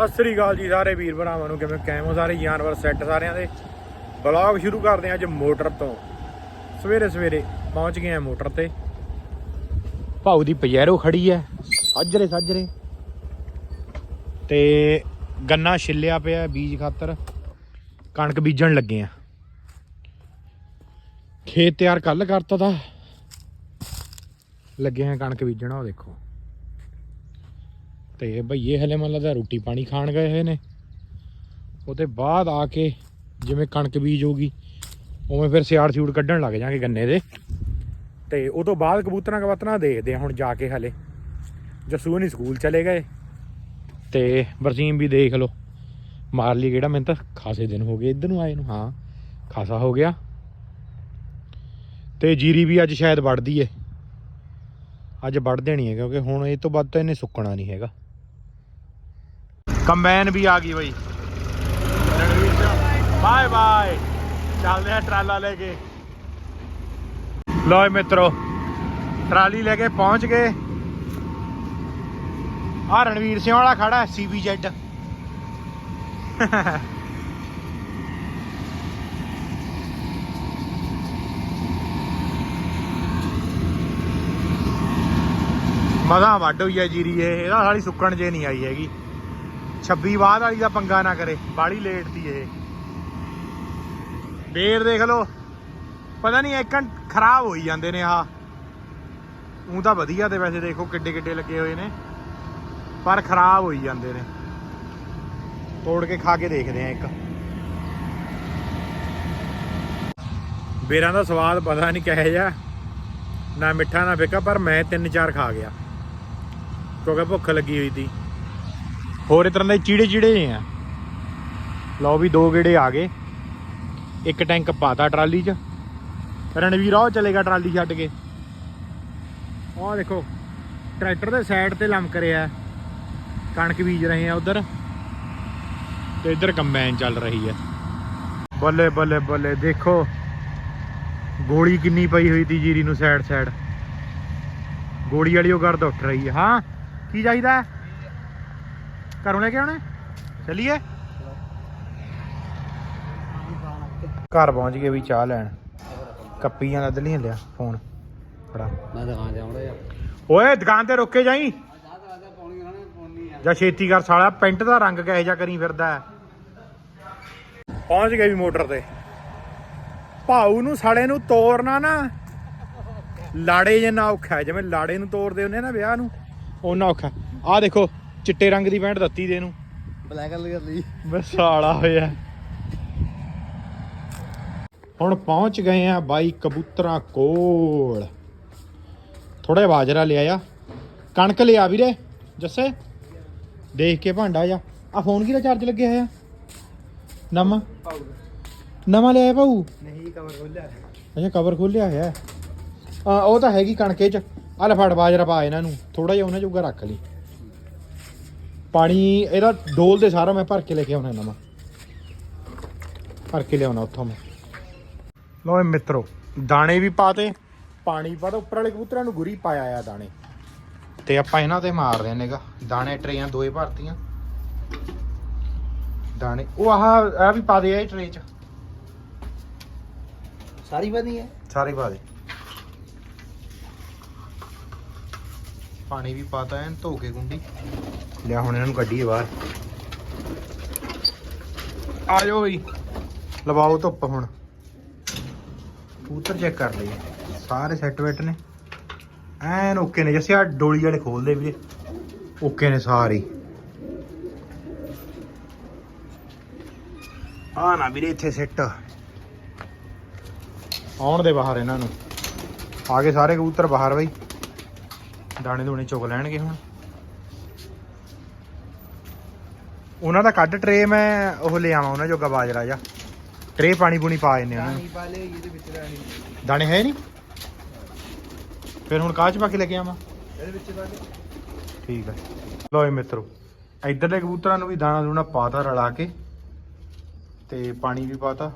ਸਤਿ ਸ੍ਰੀ ਅਕਾਲ ਜੀ ਸਾਰੇ ਵੀਰ ਭਰਾਵਾਂ ਨੂੰ, ਕਿਵੇਂ ਕਾਇਮ ਸਾਰੇ ਜਾਨਵਰ ਸੈੱਟ ਸਾਰਿਆਂ ਦੇ? ਬਲੌਗ ਸ਼ੁਰੂ ਕਰਦੇ ਹਾਂ ਅੱਜ ਮੋਟਰ ਤੋਂ। ਸਵੇਰੇ ਸਵੇਰੇ ਪਹੁੰਚ ਗਏ ਆ ਮੋਟਰ ਤੇ। ਭਾਊ ਦੀ ਪਜੈਰੋ ਖੜੀ ਹੈ, ਸਾਜਰੇ ਸਾਜਰੇ। ਤੇ ਗੰਨਾ ਛਿੱਲਿਆ ਪਿਆ ਬੀਜ ਖਾਤਰ। ਕਣਕ ਬੀਜਣ ਲੱਗੇ ਆ ਖੇਤ ਤਿਆਰ ਕੱਲ ਕਰਤਾ ਤਾ ਲੱਗੇ ਆ ਕਣਕ ਬੀਜਣਾ, ਉਹ ਦੇਖੋ। ਤੇ ਭਈਏ ਹਲੇ ਮੰਨ ਲੱਗਦਾ ਰੋਟੀ ਪਾਣੀ ਖਾਣ ਗਏ ਹੋਏ ਨੇ। ਉਹਦੇ ਬਾਅਦ ਆ ਕੇ ਜਿਵੇਂ ਕਣਕ ਬੀਜ ਹੋਗੀ ਉਵੇਂ ਫਿਰ ਸਿਆੜ ਸਿਊੜ ਕੱਢਣ ਲੱਗ ਜਾਾਂਗੇ ਗੰਨੇ ਦੇ। ਤੇ ਉਹ ਤੋਂ ਬਾਅਦ ਕਬੂਤਰਾਂ ਕਬੂਤਰਾਂ ਦੇਖਦੇ ਆ ਹੁਣ ਜਾ ਕੇ ਹਲੇ। ਜਸੂ ਨਹੀਂ ਸਕੂਲ ਚਲੇ ਗਏ। ਤੇ ਬਰਸੀਮ ਵੀ ਦੇਖ ਲਓ। ਮਾਰ ਲਈ ਕਿਹੜਾ ਮੈਨੂੰ ਤਾਂ ਖਾਸੇ ਦਿਨ ਹੋ ਗਏ ਇੱਧਰ ਨੂੰ ਆਏ ਨੂੰ। ਹਾਂ, ਖਾਸਾ ਹੋ ਗਿਆ। ਤੇ ਜੀਰੀ ਵੀ ਅੱਜ ਸ਼ਾਇਦ ਵੱਢਦੀ ਏ। ਅੱਜ ਵੱਢ ਦੇਣੀ ਹੈ ਕਿਉਂਕਿ ਹੁਣ ਇਹ ਤੋਂ ਵੱਧ ਤਾਂ ਇਹਨੇ ਸੁੱਕਣਾ ਨਹੀਂ ਹੈਗਾ। ਕੰਬਾਈਨ ਵੀ ਆ ਗਈ ਬਈ। Bye bye. ਚੱਲਦੇ ਆ ਟਰਾਲਾ ਲੈ ਕੇ। ਲੋ ਮਿੱਤਰੋ, ਟਰਾਲੀ ਲੈ ਕੇ ਪਹੁੰਚ ਗਏ। ਆ ਰਣਵੀਰ ਸਿੰਘ ਵਾਲਾ ਖੜਾ ਸੀਬੀਜ਼ੈਡ ਮਜ਼ਾ ਵੱਢ ਹੋਈ ਹੈ ਜੀਰੀ ਇਹ, ਇਹਦਾ ਸਾਲੀ ਸੁੱਕਣ ਜੇ ਨਹੀਂ ਆਈ ਹੈਗੀ। 26 ਬਾਅਦ ਵਾਲੀ ਦਾ ਪੰਗਾ ਨਾ ਕਰੇ ਬਾੜੀ ਲੇਟ ਦੀ ਇਹ। ਬੇਰ ਦੇਖ ਲਓ। ਪਤਾ ਨਹੀਂ ਇੱਕ ਖਰਾਬ ਹੋਈ ਜਾਂਦੇ ਨੇ ਆਹ। ਉਹ ਤਾਂ ਵਧੀਆ ਤੇ ਵੈਸੇ ਦੇਖੋ ਕਿੱਡੇ ਕਿੱਡੇ ਲੱਗੇ ਹੋਏ ਨੇ। ਪਰ ਖਰਾਬ ਹੋਈ ਜਾਂਦੇ ਨੇ। ਤੋੜ ਕੇ ਖਾ ਕੇ ਦੇਖਦੇ ਆ ਇੱਕ। ਬੇਰਾਂ ਦਾ ਸਵਾਦ ਪਤਾ ਨਹੀਂ ਕਿਹੋ ਜਿਹਾ। ਨਾ ਮਿੱਠਾ ਨਾ ਫਿੱਕਾ, ਪਰ ਮੈਂ ਤਿੰਨ ਚਾਰ ਖਾ ਗਿਆ। ਕਿਉਂਕਿ ਭੁੱਖ ਲੱਗੀ ਹੋਈ ਸੀ। ਹੋਰ ਇਸ ਤਰ੍ਹਾਂ ਦੇ ਚੀੜੇ ਚੀੜੇ ਜਿਹੇ ਆ। ਲਓ ਵੀ ਦੋ ਗੇੜੇ ਆ ਗਏ। ਇੱਕ ਟੈਂਕ ਪਾਤਾ ਟਰਾਲੀ 'ਚ। ਰਣਵੀਰ ਉਹ ਚਲੇਗਾ ਟਰਾਲੀ ਛੱਡ ਕੇ। ਆਹ ਦੇਖੋ, ਟਰੈਕਟਰ ਦੇ ਸਾਈਡ ਤੇ ਲੰਮਕ ਰਿਹਾ ਕਣਕ ਬੀਜ ਰਹੇ ਆ ਉਧਰ। ਤੇ ਇੱਧਰ ਕੰਬਾਈਨ ਚੱਲ ਰਹੀ ਹੈ। ਬੱਲੇ ਬੱਲੇ ਬੱਲੇ, ਦੇਖੋ। ਗੋਲੀ ਕਿੰਨੀ ਪਈ ਹੋਈ ਤੀ ਜੀਰੀ ਨੂੰ ਸਾਈਡ ਸਾਈਡ ਗੋਲੀ ਵਾਲੀ ਉਹ ਗਰਦ ਉੱਠ ਰਹੀ ਹੈ। ਹਾਂ, ਕੀ ਚਾਹੀਦਾ ਘਰੋਂ ਲੈ ਕੇ ਆਉਣਾ? ਚੱਲੀਏ? ਘਰ ਪਹੁੰਚ ਗਏ ਵੀ ਚਾਹ ਲੈਣ। ਕੱਪੀਆਂ ਲੱਦ ਲੀਆਂ ਲਿਆ ਫੋਨ ਫੜਾ। ਮੈਂ ਦੁਕਾਨ ਤੇ ਆਉਂਦਾ ਯਾਰ। ਓਏ ਦੁਕਾਨ ਤੇ ਰੁੱਕੇ ਜਾਈ। ਜਾ ਛੇਤੀ ਕਰ ਸਾਲਾ ਪੈਂਟ ਦਾ ਰੰਗ ਕਿਹੋ ਜਿਹਾ ਕਰੀ ਫਿਰਦਾ। ਪਹੁੰਚ ਗਏ ਵੀ ਮੋਟਰ ਤੇ। ਭਾਊ ਨੂੰ ਸਾਲੇ ਨੂੰ ਤੋਰਨਾ ਨਾ। ਲਾੜੇ ਜਿੰਨਾ ਔਖਾ ਜਿਵੇਂ ਲਾੜੇ ਨੂੰ ਤੋਰਦੇ ਹੁੰਦੇ ਨਾ ਵਿਆਹ ਨੂੰ। ਉਹਨਾਂ ਔਖਾ। ਆਹ ਦੇਖੋ ਚਿੱਟੇ ਰੰਗ ਦੀ ਪੈਂਟ ਦਿੱਤੀ ਦੇ ਨੂੰ ਬਲੈਕ ਕਲਰ ਕਰ ਲਈ। ਬਸ ਸਾਲਾ ਹੋਇਆ। ਹੁਣ ਪਹੁੰਚ ਗਏ ਆ ਬਾਈ ਕਬੂਤਰਾਂ ਕੋਲ। ਥੋੜਾ ਬਾਜਰਾ ਲਿਆ ਆ। ਕਣਕ ਲਿਆ ਵੀਰੇ ਜੱਸੇ? ਦੇਖ ਕੇ ਭਾਂਡਾ ਜਾ ਆ ਫੋਨ ਕਿਹਦਾ ਚਾਰਜ ਲੱਗਿਆ ਹੋਇਆ ਨਵਾਂ? ਨਵਾਂ ਲਿਆ ਭਾਊ? ਨਹੀਂ ਕਵਰ ਖੋਲਿਆ। ਅੱਛਾ ਕਵਰ ਖੋਲਿਆ ਹੋਇਆ। ਆ ਉਹ ਤਾਂ ਹੈਗੀ ਕਣਕੇ ਚ। ਆ ਲੈ ਫੜ ਬਾਜਰਾ ਪਾ ਇਹਨਾਂ ਨੂੰ। ਥੋੜਾ ਜਿਹਾ ਉਹਨਾਂ ਜੋਗਾ ਰੱਖ ਲਈ। ਪਾਣੀ ਇਹਦਾ ਡੋਲ ਦੇ ਸਾਰਾ ਮੈਂ ਭਰ ਕੇ ਲੈ ਕੇ ਆਉਣਾ ਨਵਾਂ ਭਰ ਕੇ ਲਿਆਉਣਾ ਉੱਥੋਂ ਮੈਂ। ਲੋ ਮਿੱਤਰੋ ਦਾਣੇ ਵੀ ਪਾਤੇ ਪਾਣੀ ਪਾ ਉੱਪਰ ਵਾਲੇ ਕਬੂਤਰਾਂ ਨੂੰ ਗੁਰੀ ਪਾਇਆ ਆ ਦਾਣੇ। ਤੇ ਆਪਾਂ ਇਹਨਾਂ ਤੇ ਮਾਰਦੇ ਆ ਨੇਗਾ। ਦਾਣੇ ਟਰੇਆਂ ਦੋਏ ਭਰਤੀਆਂ। ਦਾਣੇ ਉਹ ਆਹ ਆ ਵੀ ਪਾ ਦੇ ਆ ਟਰੇ ਚ। ਸਾਰੀ ਵਧੀ ਹੈ ਸਾਰੇ ਪਾ ਦੇ। ਪਾਣੀ ਵੀ ਪਾਤਾ ਐਨ ਧੋ ਕੇ ਗੁੰਡੀ। ਲਿਆ ਹੁਣ ਇਹਨਾਂ ਨੂੰ ਕੱਢੀਏ ਬਾਹਰ। ਆ ਜਾਓ ਬਈ। ਲਵਾਓ ਧੁੱਪ ਹੁਣ। ਕਬੂਤਰ ਚੈੱਕ ਕਰ ਲਈਏ। ਸਾਰੇ ਸੈੱਟ ਵੈਟ ਨੇ। ਐਨ ਓਕੇ ਨੇ ਜੱਸੇ ਆ ਡੋਲੀ ਵਾਲੇ ਖੋਲਦੇ ਵੀਰੇ। ਓਕੇ ਨੇ ਸਾਰੇ ਆ ਨਾ ਵੀਰੇ ਇੱਥੇ ਸੈੱਟ ਆਉਣ ਦੇ ਬਾਹਰ ਇਹਨਾਂ ਨੂੰ। ਆ ਗਏ ਸਾਰੇ ਕਬੂਤਰ ਬਾਹਰ ਬਈ। ਦਾਣੇ ਦੂਣੇ ਚੁਗ ਲੈਣਗੇ ਹੁਣ। ਉਹਨਾਂ ਦਾ ਕੱਢ ਟਰੇ ਮੈਂ ਉਹ ਲੈ ਆਵਾਂ ਉਹਨਾਂ ਜੋਗਾ ਬਾਜਰਾ ਜਾ ਟਰੇ ਪਾਣੀ ਪੂਣੀ ਪਾ ਜੰਨੇ ਉਹਨਾਂ ਨੂੰ ਪਾ ਲਿਓ ਇਹਦੇ ਵਿੱਚ ਰਾਣੀ ਦਾਣੇ ਹੈ ਨਹੀਂ? ਫਿਰ ਹੁਣ ਕਾਹ ਚ ਪਾ ਕੇ ਲੈ ਕੇ ਆਵਾਂ? ਇਹਦੇ ਵਿੱਚ ਪਾ ਲਿਓ ਠੀਕ ਹੈ ਲੋ ਜੀ ਮਿੱਤਰੋ ਇਧਰਲੇ ਕਬੂਤਰਾਂ ਨੂੰ ਵੀ ਦਾਣਾ ਦੂਣਾ ਪਾਤਾ ਰਲਾ ਕੇ ਤੇ ਪਾਣੀ ਵੀ ਪਾਤਾ।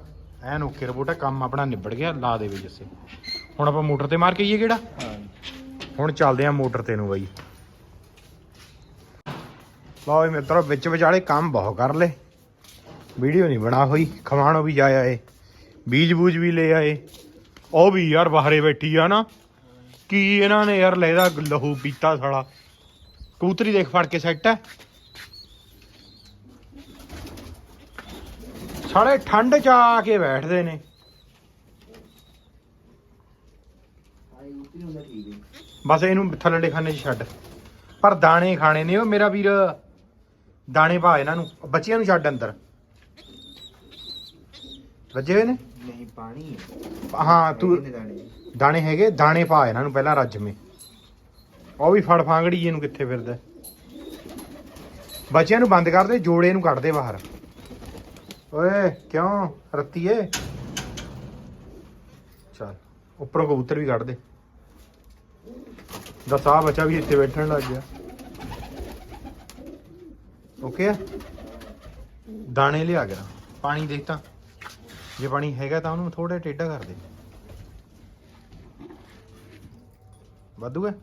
ਐਨ ਓਕੇ ਰਿਪੋਰਟ ਹੈ ਕੰਮ ਆਪਣਾ ਨਿਬੜ ਗਿਆ ਲਾ ਦੇਵੇ ਜੱਸੇ। ਹੁਣ ਆਪਾਂ ਮੋਟਰ ਤੇ ਮਾਰ ਕੇ ਆਈਏ ਕਿਹੜਾ? ਹਾਂ ਹੁਣ ਚੱਲਦੇ ਆ ਮੋਟਰ ਤੇ ਨੂੰ ਬਾਈ। ਲਓ ਜੀ ਮਿੱਤਰੋ, ਵਿੱਚ ਵਿਚਾਲੇ ਕੰਮ ਬਹੁਤ ਕਰ ਲੇ ਵੀਡੀਓ ਨਹੀਂ ਬਣਾ ਹੋਈ, ਖਵਾਣੋ ਵੀ ਜਾ ਆਏ, ਬੀਜ ਬੂਜ ਵੀ ਲੈ ਆਏ। ਉਹ ਵੀ ਯਾਰ ਬਾਹਰੇ ਬੈਠੀ ਆ ਨਾ, ਕੀ ਇਹਨਾਂ ਨੇ ਯਾਰ ਲੈਦਾ ਲਹੂ ਪੀਤਾ ਸਾਲਾ। ਕਬੂਤਰੀ ਦੇਖ ਫੜ ਕੇ ਸੈੱਟ ਹੈ। ਸਾਲੇ ਠੰਡ ਚ ਆ ਕੇ ਬੈਠਦੇ ਨੇ। ਬਸ ਇਹਨੂੰ ਥੱਲੜੇ ਖਾਨੇ 'ਚ ਛੱਡ। ਪਰ ਦਾਣੇ ਖਾਣੇ ਨੇ ਉਹ, ਮੇਰਾ ਵੀਰ। ਦਾਣੇ ਪਾ ਇਹਨਾਂ ਨੂੰ ਬੱਚਿਆਂ ਨੂੰ ਛੱਡ ਅੰਦਰ। ਰੱਜੇ ਹੋਏ ਨੇ? ਨਹੀਂ ਪਾਣੀ ਹੈ। ਹਾਂ ਤੂੰ ਦਾਣੇ ਹੈਗੇ ਦਾਣੇ ਪਾ ਇਹਨਾਂ ਨੂੰ ਪਹਿਲਾਂ ਰੱਜਵੇਂ ਉਹ ਵੀ ਫੜ ਫਾਂਗੜੀ ਇਹਨੂੰ ਕਿੱਥੇ ਫਿਰਦਾ ਬੱਚਿਆਂ ਨੂੰ ਬੰਦ ਕਰ ਦੇ ਜੋੜੇ ਨੂੰ ਕੱਢ ਦੇ ਬਾਹਰ। ਓਏ ਕਿਉਂ? ਰੱਤੀਏ ਚੱਲ ਉੱਪਰੋਂ ਕਬੂਤਰ ਵੀ ਕੱਢ ਦੇ। ਦਸ ਆ ਬੱਚਾ ਵੀ ਇੱਥੇ ਬੈਠਣ ਲੱਗ ਗਿਆ। ਓਕੇ ਆ ਦਾਣੇ ਲਿਆ ਗਿਆ। ਪਾਣੀ ਦੇਖ ਤਾਂ ਜੇ ਪਾਣੀ ਹੈਗਾ ਤਾਂ ਉਹਨੂੰ ਥੋੜਾ ਟੇਢਾ ਕਰ ਦੇ। ਵਾਧੂ ਹੈ?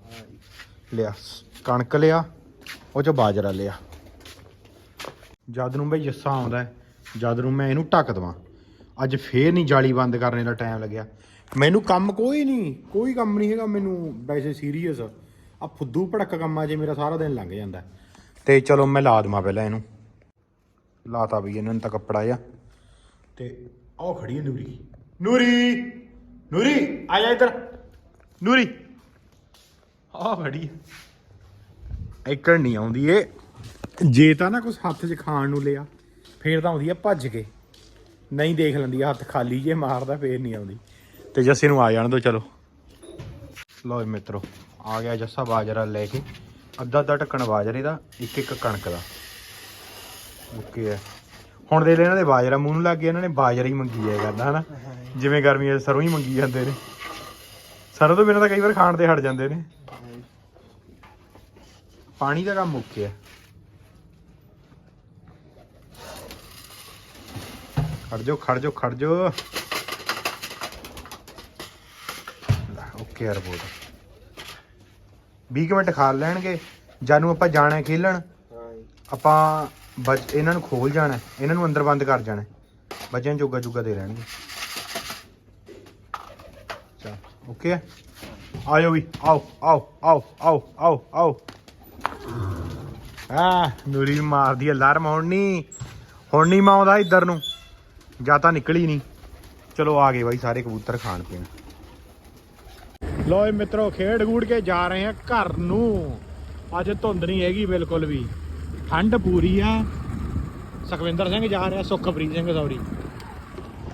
ਲਿਆ। ਕਣਕ ਲਿਆ। ਉਹ ਚ ਬਾਜਰਾ ਲਿਆ। ਜਦ ਨੂੰ ਬਈ ਜੱਸਾ ਆਉਂਦਾ ਜਦ ਨੂੰ ਮੈਂ ਇਹਨੂੰ ਢੱਕ ਦਵਾਂ। ਅੱਜ ਫੇਰ ਨਹੀਂ ਜਾਲੀ ਬੰਦ ਕਰਨੇ ਦਾ ਟਾਈਮ ਲੱਗਿਆ। ਮੈਨੂੰ ਕੰਮ ਕੋਈ ਨਹੀਂ, ਕੋਈ ਕੰਮ ਨਹੀਂ ਹੈਗਾ ਮੈਨੂੰ। ਵੈਸੇ ਸੀਰੀਅਸ ਆ। ਫੁੱਦੂ ਭੜਕ ਕੰਮਾਂ 'ਚ ਮੇਰਾ ਸਾਰਾ ਦਿਨ ਲੰਘ ਜਾਂਦਾ। ਤੇ ਚਲੋ ਮੈਂ ਲਾ ਦਵਾਂ ਪਹਿਲਾਂ ਇਹਨੂੰ। ਲਾਤਾ ਵੀ ਇਹਨਾਂ ਨੂੰ ਤਾਂ ਕੱਪੜਾ ਆ ਤੇ ਆਹ ਖੜੀ ਹੈ ਨੂਰੀ। ਨੂਰੀ! ਨੂਰੀ! ਆ ਜਾ ਇੱਧਰ। ਨੂਰੀ! ਆਹ ਖੜੀ ਹੈ। ਇੱਕੜ ਨਹੀਂ ਆਉਂਦੀ ਏ ਜੇ ਤਾਂ ਨਾ ਕੁਝ ਹੱਥ 'ਚ ਖਾਣ ਨੂੰ ਲਿਆ, ਫੇਰ ਤਾਂ ਆਉਂਦੀ ਆ ਭੱਜ ਕੇ। ਨਹੀਂ ਦੇਖ ਲੈਂਦੀ ਹੱਥ ਖਾਲੀ ਜੇ ਮਾਰਦਾ, ਫੇਰ ਨਹੀਂ ਆਉਂਦੀ। ਤੇ ਜੱਸੇ ਨੂੰ ਆ ਜਾਣ ਦੋ, ਚਲੋ। ਲਓ ਜੀ ਮਿੱਤਰੋ, ਆ ਗਿਆ ਜੱਸਾ ਬਾਜਰਾ ਲੈ ਕੇ। ਅੱਧਾ ਅੱਧਾ ਢੱਕਣ ਬਾਜਰੇ ਦਾ, ਇੱਕ ਇੱਕ ਕਣਕ ਦਾ। ਓਕੇ ਹੈ। ਹੁਣ ਦੇ ਲੈ ਇਹਨਾਂ ਦੇ ਬਾਜਰਾ ਮੂੰਹ ਨੂੰ ਲੱਗ ਗਿਆ, ਇਹਨਾਂ ਨੇ ਬਾਜਰਾ ਹੀ ਮੰਗੀ ਜਾਇਆ ਕਰਦਾ ਹਨਾ? ਜਿਵੇਂ ਗਰਮੀਆਂ 'ਚ ਸਰੋਂ ਹੀ ਮੰਗੀ ਜਾਂਦੇ ਨੇ। ਸਰੋਂ ਤੋਂ ਬਿਨਾਂ ਤਾਂ ਕਈ ਵਾਰ ਖਾਣ ਤੇ ਹਟ ਜਾਂਦੇ ਨੇ। ਪਾਣੀ ਦਾ ਕੰਮ ਮੁੱਕ ਗਿਆ ਖੜ ਜਾਓ ਖੜ ਜਾਓ ਖੜ ਜਾਓ। ਓਕੇ ਆ ਰਿਪੋਰਟ। 20 ਕੁ ਮਿੰਟ ਖਾ ਲੈਣਗੇ। ਜਾਨੂੰ ਆਪਾਂ ਜਾਣਾ ਹੈ ਖੇਲਣ ਹਾਂ ਜੀ ਆਪਾਂ ਬੱਚ ਇਹਨਾਂ ਨੂੰ ਖੋਲ ਜਾਣਾ ਹੈ, ਇਹਨਾਂ ਨੂੰ ਅੰਦਰ ਬੰਦ ਕਰ ਜਾਣਾ ਹੈ। ਬੱਚਿਆਂ ਨੂੰ ਜੋਗਾ ਜੋਗਾ ਦੇ ਰਹਿਣਗੇ। ਚਲ ਓਕੇ ਹੈ? ਆਇਓ ਵੀ ਆਓ ਆਓ ਆਓ ਆਓ ਆਓ ਆਓ। ਆ ਨੂਰੀ ਨੂੰ ਮਾਰਦੀ ਹੈ ਅਲਾਰਮ ਹੁਣ ਨਹੀਂ ਹੁਣ ਨਹੀਂ ਮੈਂ ਆਉਂਦਾ ਇੱਧਰ ਨੂੰ। ਜਾਂ ਤਾਂ ਨਿਕਲੀ ਨਹੀਂ ਚਲੋ ਆ ਗਏ ਬਾਈ ਸਾਰੇ ਕਬੂਤਰ ਖਾਣ ਪੀਣ। ਲੋ ਇਹ ਮਿੱਤਰੋ ਖੇਡ ਗੂੜ ਕੇ ਜਾ ਰਹੇ ਆ ਘਰ ਨੂੰ। ਅੱਜ ਧੁੰਦ ਨਹੀਂ ਹੈਗੀ ਬਿਲਕੁਲ ਵੀ। ਠੰਡ ਪੂਰੀ ਆ। ਸੁਖਵਿੰਦਰ ਸਿੰਘ ਜਾ ਰਿਹਾ ਸੁਖਪ੍ਰੀਤ ਸਿੰਘ ਸੌਰੀ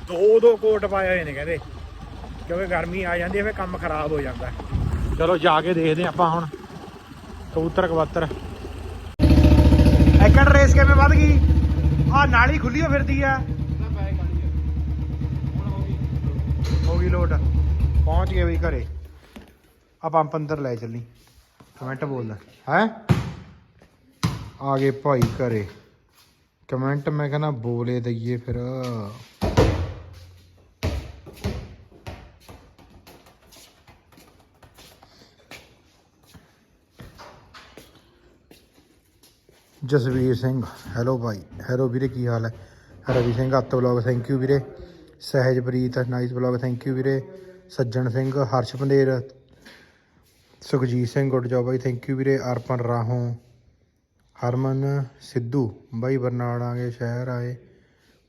ਦੋ ਦੋ ਕੋਟ ਪਾਏ ਹੋਏ ਨੇ ਕਹਿੰਦੇ। ਕਿਉਂਕਿ ਗਰਮੀ ਆ ਜਾਂਦੀ ਹੈ ਫੇ ਕੰਮ ਖਰਾਬ ਹੋ ਜਾਂਦਾ। ਚਲੋ ਜਾ ਕੇ ਦੇਖਦੇ ਆਪਾਂ ਹੁਣ। ਕਬੂਤਰ ਕਬੂਤਰ। ਐਕੜ ਰੇਸ ਕਿਵੇਂ ਵੱਧ ਗਈ? ਆ ਨਾਲੀ ਖੁੱਲੀ ਹੋ ਫਿਰਦੀ ਆ। ਹੋ ਗਈ। ਲੋਡ ਪਹੁੰਚ ਗਏ ਬਈ ਘਰੇ। ਆ ਪੰਪ ਅੰਦਰ ਲੈ ਚੱਲੀ। ਕਮੈਂਟ ਬੋਲਦਾ। ਹੈ? ਆ ਗਏ ਭਾਈ ਘਰੇ। ਕਮੈਂਟ ਮੈਂ ਕਹਿੰਦਾ ਬੋਲੇ ਦਈਏ ਫਿਰ। ਜਸਵੀਰ ਸਿੰਘ ਹੈਲੋ ਭਾਈ। ਹੈਲੋ ਵੀਰੇ, ਕੀ ਹਾਲ ਹੈ? ਰਵੀ ਸਿੰਘ, ਅੱਤ ਵਲੌਗ ਥੈਂਕ ਯੂ ਵੀਰੇ। Sahajpreet nice vlog thank you ਵੀਰੇ। ਸੱਜਣ ਸਿੰਘ, ਹਰਸ਼ ਪੰਦੇਰ ਸੁਖਜੀਤ ਸਿੰਘ ਗੁੱਡ ਜੋਬ ਬਾਈ ਥੈਂਕ ਯੂ ਵੀਰੇ ਅਰਪਨ ਰਾਹੋਂ। ਹਰਮਨ ਸਿੱਧੂ, ਬਾਈ ਬਰਨਾਲਾ ਆਗੇ ਸ਼ਹਿਰ ਆਏ।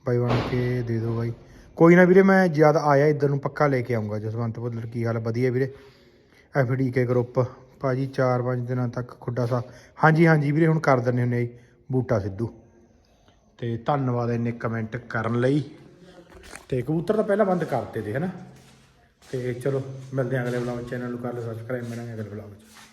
ਬਾਈ ਬਣ ਕੇ ਦੇ ਦਿਓ ਬਾਈ। ਕੋਈ ਨਾ ਵੀਰੇ, ਮੈਂ ਜਦ ਆਇਆ ਇੱਧਰ ਨੂੰ ਪੱਕਾ ਲੈ ਕੇ ਆਉਂਗਾ ਜਸਵੰਤ ਭੁੱਲਰ, ਕੀ ਹਾਲ ਵਧੀਆ ਵੀਰੇ। ਐਫਡੀਕੇ ਗਰੁੱਪ ਭਾਜੀ 4-5 ਦਿਨਾਂ ਤੱਕ ਖੁੱਡਾ ਸਾ। ਹਾਂਜੀ ਹਾਂਜੀ ਵੀਰੇ, ਹੁਣ ਕਰ ਦਿੰਦੇ ਹੁੰਦੇ ਆ ਜੀ, ਬੂਟਾ ਸਿੱਧੂ। ਤੇ ਧੰਨਵਾਦ ਇੰਨੇ ਕਮੈਂਟ ਕਰਨ ਲਈ। ਤੇ ਕਬੂਤਰ ਤਾਂ ਪਹਿਲਾਂ ਬੰਦ ਕਰਤੇ ਤੇ, ਹਨਾ? ਤੇ ਚਲੋ ਮਿਲਦੇ ਹਾਂ ਅਗਲੇ ਵਲੌਗ ਚੈਨਲ ਨੂੰ ਕਰ ਲਓ ਸਬਸਕ੍ਰਾਈਬ ਮਿਲਾਂਗੇ ਅਗਲੇ ਵਲੌਗ 'ਚ।